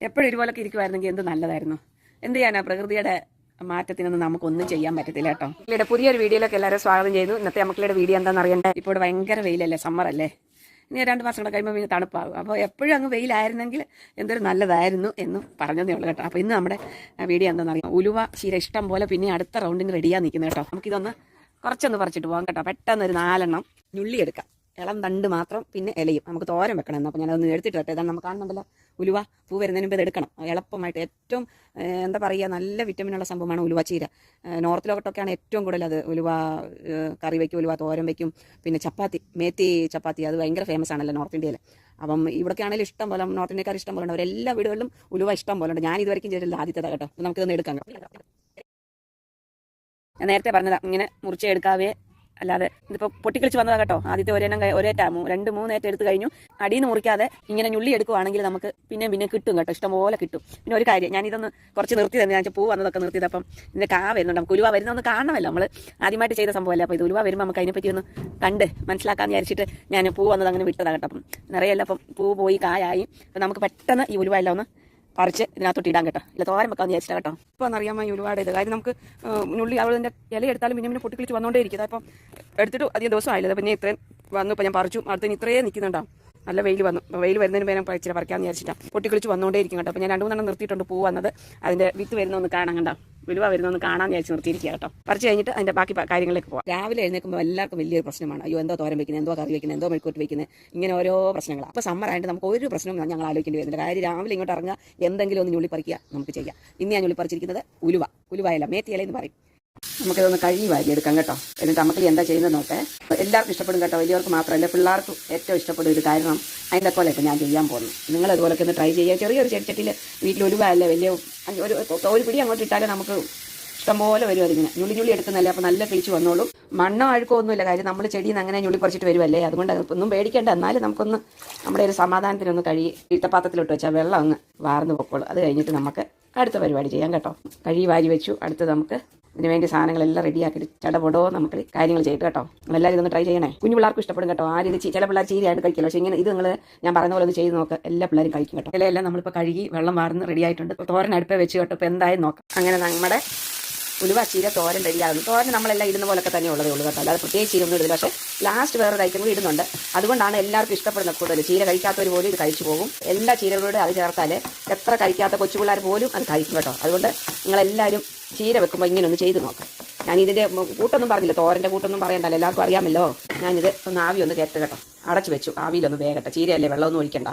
എപ്പോഴും ഇതുപോലൊക്കെ ഇരിക്കുമായിരുന്നെങ്കിൽ എന്ത് നല്ലതായിരുന്നു? എന്ത് ചെയ്യാനാ? പ്രകൃതിയുടെ മാറ്റത്തിനൊന്നും നമുക്കൊന്നും ചെയ്യാൻ പറ്റത്തില്ല കേട്ടോ. മക്കളുടെ പുതിയൊരു വീഡിയോയിലൊക്കെ എല്ലാവരും സ്വാഗതം ചെയ്തു ഇന്നത്തെ മക്കളുടെ വീഡിയോ എന്താണെന്ന് അറിയണ്ടേ? ഇപ്പോൾ ഭയങ്കര വെയിലല്ലേ? സമ്മർ അല്ലേ? ഇനി രണ്ട് മാസം കൂടെ കഴിയുമ്പോൾ പിന്നെ തണുപ്പാകും. അപ്പോൾ എപ്പോഴും അങ്ങ് വെയിലായിരുന്നെങ്കിൽ എന്തൊരു നല്ലതായിരുന്നു എന്ന് പറഞ്ഞതേ ഉള്ളൂ കേട്ടോ. അപ്പോൾ ഇന്ന് നമ്മുടെ വീഡിയോ എന്താണെന്ന് അറിയാം. ഉലുവ ശീല ഇഷ്ടം പോലെ പിന്നെ അടുത്ത റൗണ്ടിന് റെഡിയാ നിൽക്കുന്നത് കേട്ടോ. നമുക്കിതൊന്ന് കുറച്ചൊന്ന് പറിച്ചിട്ട് പോകാം കേട്ടോ. പെട്ടെന്ന് ഒരു നാലെണ്ണം നുള്ളിയെടുക്കാം. എടുക്കാം ഇളം തണ്ട് മാത്രം പിന്നെ ഇലയും. നമുക്ക് തോരൻ വെക്കണം എന്നാൽ അപ്പോൾ ഞാനതൊന്ന് എടുത്തിട്ട് കേട്ടോ ഇതാണ് നമുക്ക് കാണുന്നുണ്ടല്ലോ. ഉലുവ പൂ വരുന്നതിന് മുമ്പ് ഇത് എടുക്കണം. എളുപ്പമായിട്ട് ഏറ്റവും എന്താ പറയുക നല്ല വിറ്റമിനുള്ള സംഭവമാണ് ഉലുവ ചീര. നോർത്ത് നോർത്തിലോട്ടൊക്കെയാണ് ഏറ്റവും കൂടുതൽ അത് ഉലുവ കറി വയ്ക്കും ഉലുവ തോരൻ വയ്ക്കും പിന്നെ ചപ്പാത്തി മേത്തി ചപ്പാത്തി. അത് ഭയങ്കര ഫേമസ് ആണല്ലോ നോർത്ത് ഇന്ത്യയിൽ അപ്പം ഇവിടൊക്കെ ആണെങ്കിലും ഇഷ്ടം പോലെ നോർത്ത് ഇന്ത്യക്കാർ ഇഷ്ടം പോലെ ഉണ്ട്. അവരെല്ലാ വീടുകളിലും ഉലുവ ഇഷ്ടം പോലെ ഉണ്ട്. ഞാൻ ഇതുവരെയും ചെയ്തിട്ടില്ല ആദ്യത്തെ കേട്ടോ. നമുക്കിതൊന്ന് എടുക്കാം നേരത്തെ പറഞ്ഞതാ ഇങ്ങനെ മുറിച്ചെടുക്കാവേ അല്ലാതെ ഇതിപ്പോൾ പൊട്ടിക്കളിച്ച് വന്നതാ കേട്ടോ. ആദ്യത്തെ ഒരെണ്ണം ഒരേ ടാമു. രണ്ട് മൂന്നേറ്റം എടുത്ത് കഴിഞ്ഞു. അടിയിൽ നിന്ന് മുറിക്കാതെ ഇങ്ങനെ ഞുള്ളി എടുക്കുവാണെങ്കിൽ നമുക്ക് പിന്നെ പിന്നെ കിട്ടും കേട്ടോ. ഇഷ്ടംപോലെ കിട്ടും. പിന്നെ ഒരു കാര്യം ഞാൻ ഇതൊന്ന് കുറച്ച് നിർത്തി തന്നെ ഞാൻ പൂ വന്നതൊക്കെ നിർത്തിയത്. അപ്പം ഇതിന്റെ കാ വരുന്നുണ്ട്. നമുക്ക് ഉലുവ വരുന്നൊന്ന് കാണണമല്ലോ. നമ്മൾ ആദ്യമായിട്ട് ചെയ്ത സംഭവമല്ല? അപ്പോൾ ഇത് ഉലുവ വരുമ്പോൾ നമുക്ക് അതിനെപ്പറ്റി ഒന്ന് കണ്ട് മനസ്സിലാക്കാന്ന് വിചാരിച്ചിട്ട് ഞാൻ പൂ വന്നത് അങ്ങനെ വിട്ടതാ കേട്ടോ. അപ്പം നിറയല്ല അപ്പം പൂ പോയി കായായി. അപ്പം നമുക്ക് പെട്ടെന്ന് ഈ ഉലുവ എല്ലാം ഒന്ന് പറിച്ച് ഇതിനകത്തോട്ട് ഇടാൻ കേട്ടോ. ഇല്ല തോരൻ വെക്കാന്ന് വിചാരിച്ചിട്ടാ കേട്ടോ. ഇപ്പോൾ അറിയാമോ ഈ ഒരുപാട് ഇത്? കാര്യം നമുക്ക് ഉള്ളി അവളിന്റെ ഇല എടുത്താലും പിന്നെ പിന്നെ പൊട്ടിക്കളിച്ച് വന്നുകൊണ്ടേ ഇരിക്കും. അപ്പം എടുത്തിട്ട് അധികം ദിവസം ആയില്ല പിന്നെ ഇത്രയും വന്നു ഇപ്പൊ ഞാൻ പറിച്ചു. അടുത്തിന് ഇത്രയും നിൽക്കുന്നുണ്ടാവും നല്ല വെയിൽ വന്നു. വെയിൽ വരുന്നതിന് പേരെ ഇച്ചിരി പറിക്കാന്ന് വിചാരിച്ചിട്ടാണ് പൊട്ടിക്കളിച്ച് വന്നുകൊണ്ടേ ഇരിക്കും കേട്ടോ. അപ്പോൾ ഞാൻ രണ്ട് മൂന്നെണ്ണം നിർത്തിയിട്ടുണ്ട് പൂ വന്നത്. അതിന്റെ വിത്ത് വരുന്നൊന്ന് കാണാൻ കണ്ടോ? വിലുവ വരുന്നൊന്ന് കാണാൻ വിചാരിച്ച് നിർത്തിയിരിക്കുക കേട്ടോ. പറിച്ച് കഴിഞ്ഞിട്ട് അതിന്റെ ബാക്കി കാര്യങ്ങളിലേക്ക് പോകാം രാവിലെ എഴുന്നേൽക്കുമ്പോൾ എല്ലാവർക്കും വലിയൊരു പ്രശ്നമാണ്. അയ്യോ എന്തോ തോരം വെക്കുന്നത് എന്തോ കറി വെക്കുന്നത് എന്തോ മെഴുക്കൂട്ട് വെക്കുന്നത് ഇങ്ങനെ ഓരോ പ്രശ്നങ്ങളാണ് അപ്പോൾ സമ്മർ ആയിട്ട് നമുക്ക് ഒരു പ്രശ്നവും ഞങ്ങൾ ആലോചിക്കേണ്ടി വരുന്നില്ല. കാര്യം രാവിലെ ഇങ്ങോട്ട് ഇറങ്ങുക എന്തെങ്കിലും ഒന്ന് ഞുള്ളി പറിക്കുക നമുക്ക് ചെയ്യാം. ഇന്ന് ഞാൻ ഞുള്ളി പറിച്ചിരിക്കുന്നത് ഉലുവ ഉലുവയല്ല മേത്തിയല എന്ന് പറയും. നമുക്കിതൊന്ന് കഴുകി വാരി എടുക്കാം കേട്ടോ. എന്നിട്ട് നമുക്ക് എന്താ ചെയ്യുന്നത് നോക്കേ. എല്ലാവർക്കും ഇഷ്ടപ്പെടും കേട്ടോ. വലിയവർക്ക് മാത്രമല്ല പിള്ളേർക്ക് ഏറ്റവും ഇഷ്ടപ്പെടും ഒരു കാരണം അതിന്റെ പോലെ ഇപ്പം ഞാൻ ചെയ്യാൻ പോകുന്നു. നിങ്ങൾ അതുപോലൊക്കെ ഒന്ന് ട്രൈ ചെയ്യുക. ചെറിയൊരു ചെടിച്ചട്ടിയിൽ വീട്ടിൽ അല്ല വലിയ ഒരു ഒരു പിടി അങ്ങോട്ട് ഇട്ടാലേ നമുക്ക് ഇഷ്ടംപോലെ വരും അതിങ്ങനെ. ഞുളി ഞുളി എടുക്കുന്നല്ലേ അപ്പോൾ നല്ല കിളിച്ച് വന്നോളും. മണ്ണോ അഴുക്കോ ഒന്നുമില്ല. കാര്യം നമ്മൾ ചെടിയിൽ നിന്ന് അങ്ങനെ ഞുളി പറിച്ചിട്ട് വരുമല്ലേ അതുകൊണ്ട് ഒന്നും പേടിക്കേണ്ട. എന്നാലും നമുക്കൊന്ന് നമ്മുടെ ഒരു സമാധാനത്തിനൊന്ന് കഴുകി ഇട്ടപാത്രത്തിലിട്ട് വെച്ചാൽ വെള്ളം അങ്ങ് വാർന്ന് പൊക്കോളും. അത് കഴിഞ്ഞിട്ട് നമുക്ക് അടുത്ത പരിപാടി ചെയ്യാം കേട്ടോ. കഴുകി വാരി വെച്ചു. അടുത്ത് നമുക്ക് ഇതിന് വേണ്ടി സാധനങ്ങളെല്ലാം റെഡിയാക്കിയിട്ട് ചടപടോ നമുക്ക് കാര്യങ്ങൾ ചെയ്തു കേട്ടോ. എല്ലാവരും ഇതൊന്ന് ട്രൈ ചെയ്യണേ. കുഞ്ഞു പിള്ളേർക്ക് ഇഷ്ടപ്പെടും കേട്ടോ. ആരും ഇത് ചില പിള്ളേർ ചീരയായിട്ട് കഴിക്കില്ല. പക്ഷേ ഇങ്ങനെ ഇത് നിങ്ങൾ ഞാൻ പറയുന്ന പോലെ ഒന്ന് ചെയ്ത് നോക്കുക എല്ലാ പിള്ളേരും കഴിക്കും കേട്ടോ. ഇലയെല്ലാം നമ്മളിപ്പോൾ കഴുകി വെള്ളം വാർന്ന് റെഡി ആയിട്ടുണ്ട്. തോരൻ അടുപ്പേ വെച്ച് കേട്ടോ. ഇപ്പോൾ എന്തായാലും നോക്കാം. അങ്ങനെ നമ്മുടെ ഉലുവ ചീര തോരൻ റെഡിയാകുന്നു തോരൻ നമ്മളെല്ലാം ഇടുന്ന പോലൊക്കെ തന്നെ ഉള്ളതേ ഉള്ളൂ കേട്ടോ. അല്ലാതെ പ്രത്യേകിച്ച് ചീര ഒന്നും ഇടില്ല പക്ഷേ ലാസ്റ്റ് ഐറ്റം കൂടി ഇടുന്നുണ്ട്. അതുകൊണ്ടാണ് എല്ലാവർക്കും ഇഷ്ടപ്പെടുന്നത് കൂടുതൽ. ചീര കഴിക്കാത്തവർ പോലും ഇത് കഴിച്ചു പോകും. എല്ലാ ചീരകളോട് അത് ചേർത്താൽ എത്ര കഴിക്കാത്ത കൊച്ചു പിള്ളേർ പോലും അത് കഴിക്കും കേട്ടോ. അതുകൊണ്ട് നിങ്ങളെല്ലാവരും ചീര വെക്കുമ്പോൾ ഇങ്ങനെ ഒന്ന് ചെയ്ത് നോക്കാം. ഞാൻ ഇതിന്റെ കൂട്ടൊന്നും പറഞ്ഞില്ല. തോരന്റെ കൂട്ടൊന്നും പറയണ്ടല്ലോ. എല്ലാവർക്കും അറിയാമല്ലോ. ഞാനിത് ഒന്ന് ആവി ഒന്ന് കയറ്റ കേട്ടോ. അടച്ചു വെച്ചു. ആവിയിലൊന്ന് വേകട്ടെ. ചീരയല്ലേ? വെള്ളമൊന്നും ഒഴിക്കണ്ട.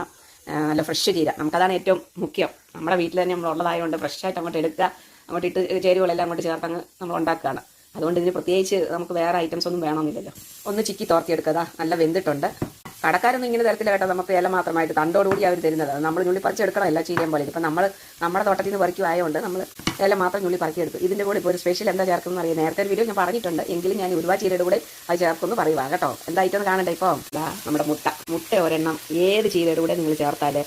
നല്ല ഫ്രഷ് ചീര. നമുക്കതാണ് ഏറ്റവും മുഖ്യം. നമ്മുടെ വീട്ടിൽ തന്നെ നമ്മൾ ഉള്ളതായതുകൊണ്ട് ഫ്രഷായിട്ട് അങ്ങോട്ട് എടുക്കുക അങ്ങോട്ട് ഇട്ട് ചേരുവകളെല്ലാം അങ്ങോട്ട് ചേർത്ത് അങ്ങ് നമ്മൾ ഉണ്ടാക്കുകയാണ്. അതുകൊണ്ട് ഇതിന് പ്രത്യേകിച്ച് നമുക്ക് വേറെ ഐറ്റംസ് ഒന്നും വേണമെന്നില്ലല്ലോ. ഒന്ന് ചിക്കി തോർത്തിയെടുക്കുക നല്ല വെന്തിട്ടുണ്ട്. കടക്കാരൊന്നും ഇങ്ങനെ തരത്തില്ല കേട്ടോ. നമുക്ക് ഇല മാത്രമായിട്ട്. തണ്ടോടുകൂടി അവർ തരുന്നത് നമ്മൾ ഞുള്ളി പറിച്ചെടുക്കണം എല്ലാ ചീരയും പോലെ. ഇപ്പം നമ്മൾ നമ്മുടെ തോട്ടത്തിൽ നിന്ന് പറിക്കുമായതുകൊണ്ട് നമ്മൾ ഇല മാത്രം ഞുള്ളി പറക്കിയെടുത്തു. ഇതിന്റെ കൂടെ ഇപ്പോൾ ഒരു സ്പെഷ്യൽ എന്താ ചേർക്കുന്നത് അറിയാം. നേരത്തെ വീഡിയോ ഞാൻ പറഞ്ഞിട്ടുണ്ട്. എങ്കിലും ഞാൻ ഒരുപാട് ചീരയുടെ കൂടെ അത് ചേർക്കുന്നു പറയുക കേട്ടോ? എന്തായിട്ടൊന്ന് കാണണ്ടേ ഇപ്പോൾ നമ്മുടെ മുട്ട. മുട്ട ഒരെണ്ണം ഏത് ചീരയുടെ കൂടെ നിങ്ങൾ ചേർത്താൽ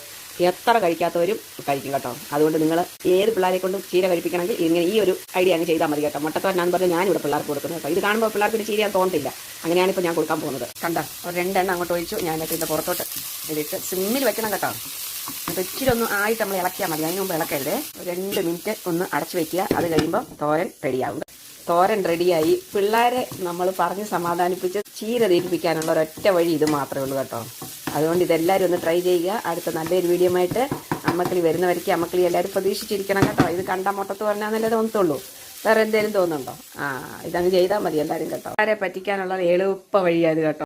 എത്ര കഴിക്കാത്തവരും കഴിക്കും കേട്ടോ. അതുകൊണ്ട് നിങ്ങൾ ഏത് പിള്ളേരെ കൊണ്ടും ചീര കഴിപ്പിക്കണമെങ്കിൽ ഇങ്ങനെ ഈ ഒരു ഐഡിയ അങ്ങ് ചെയ്താൽ മതി കേട്ടോ. മുട്ടത്തോരനാന്ന് പറഞ്ഞു ഞാനിവിടെ പിള്ളേർക്ക് കൊടുക്കുന്നത് കേട്ടോ. ഇത് കാണുമ്പോൾ പിള്ളേർക്ക് ചീരയാൻ തോന്നത്തില്ല. അങ്ങനെയാണ് ഇപ്പോൾ ഞാൻ കൊടുക്കാൻ പോകുന്നത്. കണ്ടോ? ഒരു രണ്ടെണ്ണം അങ്ങോട്ട് ഒഴിച്ചു. ഞാൻ എന്നിട്ട് ഇതിന്റെ പുറത്തോട്ട് ഇതിട്ട് സിമ്മിൽ വെക്കണം കേട്ടോ. അപ്പോൾ ഇച്ചിരി ഒന്ന് ആയിട്ട് നമ്മൾ ഇളക്കിയാൽ മതി. അതിന് മുമ്പ് ഇളക്കരുത്. രണ്ട് മിനിറ്റ് ഒന്ന് അടച്ചു വെക്കുക. അത് കഴിയുമ്പോൾ തോരൻ റെഡിയാവും. തോരൻ റെഡിയായി. പിള്ളേരെ നമ്മൾ പറഞ്ഞ് സമാധാനിപ്പിച്ച് ചീര തീരിപ്പിക്കാനുള്ള ഒരൊറ്റ വഴി ഇത് മാത്രമേ ഉള്ളൂ കേട്ടോ. അതുകൊണ്ട് ഇതെല്ലാവരും ഒന്ന് ട്രൈ ചെയ്യുക. അടുത്ത നല്ലൊരു വീഡിയോ ആയിട്ട് അമ്മക്കിളി വരുന്നവർക്ക് അമ്മക്കിളി എല്ലാവരും പ്രതീക്ഷിച്ചിരിക്കണം കേട്ടോ. ഇത് കണ്ട മുട്ടത്ത് പറഞ്ഞാൽ നല്ലത് തോന്നത്തുള്ളൂ. വേറെ എന്തെങ്കിലും തോന്നുന്നുണ്ടോ? ആ ഇതങ്ങ് ചെയ്താൽ മതി എല്ലാവരും കേട്ടോ. ആരെ പറ്റിക്കാനുള്ള എളുപ്പ വഴിയായത് കേട്ടോ.